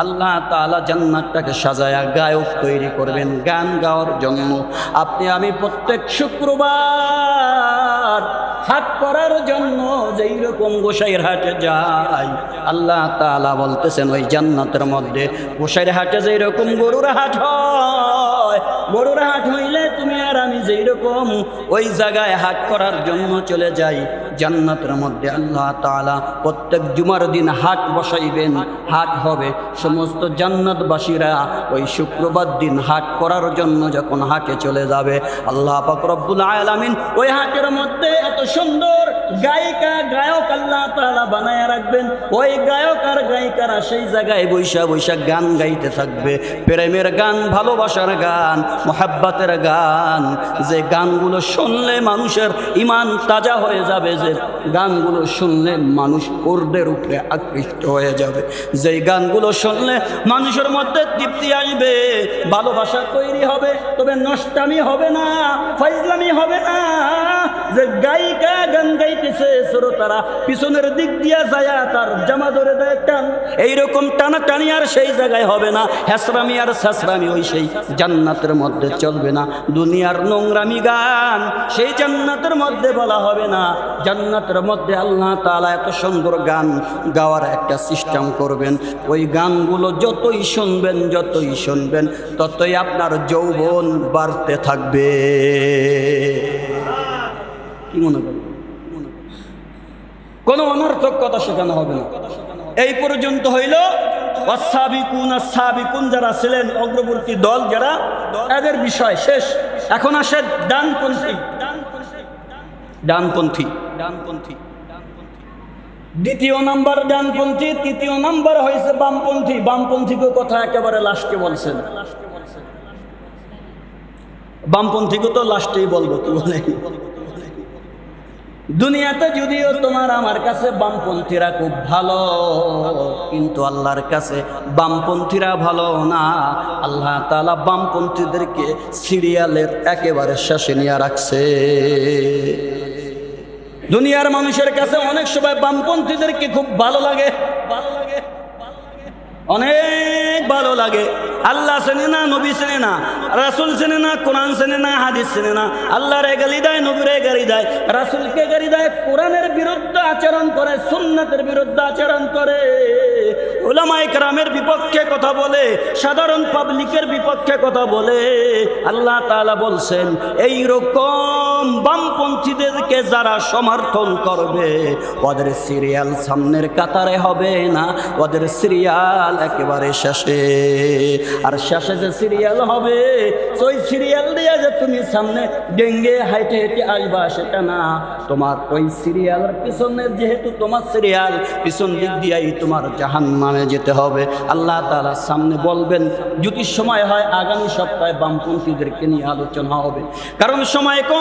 আল্লাহ তাআলা জান্নাতটাকে সাজায়া গায়ক তৈরি করবেন, গান গাওয়ার জন্য। আপনি আমি প্রত্যেক শুক্রবার হাট করার জন্য যেই রকম গোসাইয়ের হাটে যাই, আল্লাহ তালা বলতেছেন, ওই জান্নাতের মধ্যে গোসাইয়ের হাটে যেই রকম গরুর হাট হয়, গরুর হাট হইলে তুমি আর আমি যেই রকম ওই জায়গায় হাট করার জন্য চলে যাই। জান্নাতের মধ্যে আল্লাহ তাআলা প্রত্যেক জুমার দিন হাট বসাইবেন। হাট হবে। সমস্ত জান্নাতবাসীরা ওই শুক্রবার দিন হাট করার জন্য যখন হাটে চলে যাবে, আল্লাহ পাক রব্বুল আলামিন ওই হাটের মধ্যে এত সুন্দর গায়িকা, গায়ক আল্লাহ তালা বানায় রাখবেন। ওই গায়ক আর গায়িকারা সেই জায়গায় বৈশা বৈশা গান গাইতে থাকবে। প্রেমের গান, ভালোবাসার গান, মোহাব্বাতের গান, যে গানগুলো শুনলে মানুষের ইমান তাজা হয়ে যাবে যে গানগুলো শুনলে মানুষ ওরদের উপরে আকৃষ্ট হয়ে যাবে। যেই গানগুলো শুনলে মানুষের মধ্যে তৃপ্তি আসবে, ভালোবাসা তৈরি হবে, তবে নষ্টামি হবে না, ফাইজলামি হবে না। যে গায়িকা গান গাইতেছে শ্রোতারা, পিছনের দিক দিয়া যায় তার জামা ধরে দেয় টান। এইরকম টানা টানি আর সেই জায়গায় হবে না। হ্যাসরামি আর শাসরামি ওই সেই জান্নাতের মধ্যে চলবে না। দুনিয়ার নোংরামি গান সেই জান্নাতের মধ্যে বলা হবে না। জান্নাতের মধ্যে আল্লাহ তাআলা এত সুন্দর গান গাওয়ার একটা সিস্টেম করবেন। ওই গানগুলো যতই শুনবেন যতই শুনবেন, ততই আপনার যৌবন বাড়তে থাকবে। কি মনে করেন কোনো অনর্থক কথা শেখানো হবে না। এই পর্যন্ত হইল। যারা ছিলেন অগ্রবর্তী দল, যারা এদের বিষয় শেষ। এখন আসে ডানপন্থী। ডানপন্থী। ডানপন্থী। দ্বিতীয় নাম্বার ডানপন্থী, তৃতীয় নাম্বার হয়েছে বামপন্থী। বামপন্থীকে কথা একেবারে লাস্টে বলছেন। বামপন্থীকে তো লাস্টেই বলব, কি বলে দুনিয়াতে যদিও তোমার আমার কাছে বামপন্থীরা খুব ভালো, কিন্তু আল্লাহর কাছে বামপন্থীরা ভালো না। আল্লাহ তালা বামপন্থীদেরকে সিরিয়ালের একেবারে শেষে নিয়ে রাখছে। দুনিয়ার মানুষের কাছে অনেক সময় বামপন্থীদেরকে খুব ভালো লাগে ভালো লাগে। অনেক ভালো লাগে। আল্লাহ চেনে না, নবী চেনে না, রাসুল চেনে না, কোরআন চেনে না, হাদিস চেনে না। রে গালি দেয়, নবীরে গালি দেয়। রাসুলকে গালি দেয়, কোরআনের বিরুদ্ধে আচরণ করে, সুন্নাতের বিরুদ্ধে আচরণ করে। ওলামাই কেরামের বিপক্ষে কথা বলে, সাধারণ পাবলিকের বিপক্ষে কথা বলে, আল্লাহ তাআলা বলছেন এই রকম বামপন্থীদেরকে যারা সমর্থন করবে, ওদের সিরিয়াল সামনের কাতারে হবে না, ওদের সিরিয়াল একেবারে শেষে। আর শেষে যে সিরিয়াল হবে, ওই সিরিয়াল দিয়ে যে তুমি সামনে ডেঙ্গে হাইটে হেঁটে আসবা, সেটা না। তোমার ওই সিরিয়ালের পিছনে যেহেতু তোমার সিরিয়াল, পিছন দিক দিয়েই তোমার জাহান নামে যেতে হবে। আল্লাহ তালার সামনে বলবেন, যদি সময় হয়, আগামী সপ্তাহে বামপন্থীদেরকে নিয়ে আলোচনা হবে। কারণ সময় কম।